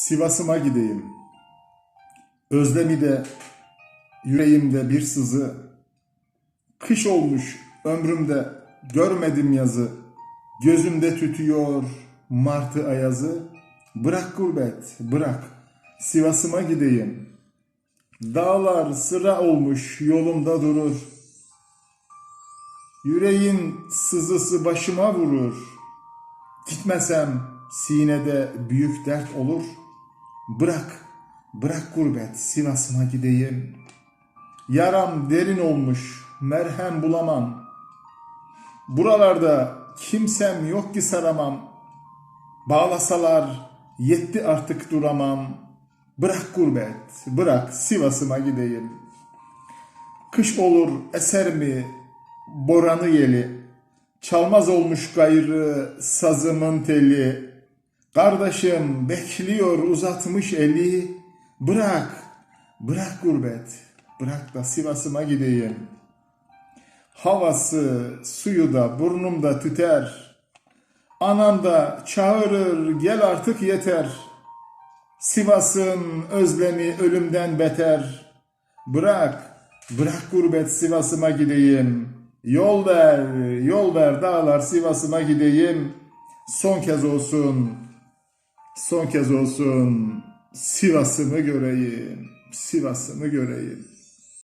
Sivas'ıma gideyim. Özlemi de yüreğimde bir sızı. Kış olmuş ömrümde görmedim yazı. Gözümde tütüyor martı ayazı. Bırak gurbet, bırak. Sivas'ıma gideyim. Dağlar sıra olmuş yolumda durur. Yüreğin sızısı başıma vurur. Gitmesem sinede büyük dert olur. Bırak, bırak gurbet Sivas'ıma gideyim. Yaram derin olmuş, merhem bulamam. Buralarda kimsem yok ki saramam. Bağlasalar yetti artık duramam. Bırak gurbet, bırak Sivas'ıma gideyim. Kış olur eser mi boranı yeli. Çalmaz olmuş gayrı sazımın teli. Kardeşim bekliyor uzatmış eli. Bırak, bırak gurbet, bırak da Sivas'ıma gideyim. Havası, suyu da burnumda tüter. Anam da çağırır gel artık yeter. Sivas'ın özlemi ölümden beter. Bırak, bırak gurbet Sivas'ıma gideyim. Yol ver, yol ver dağlar Sivas'ıma gideyim. Son kez olsun, son kez olsun Sivas'ımı göreyim, Sivas'ımı göreyim.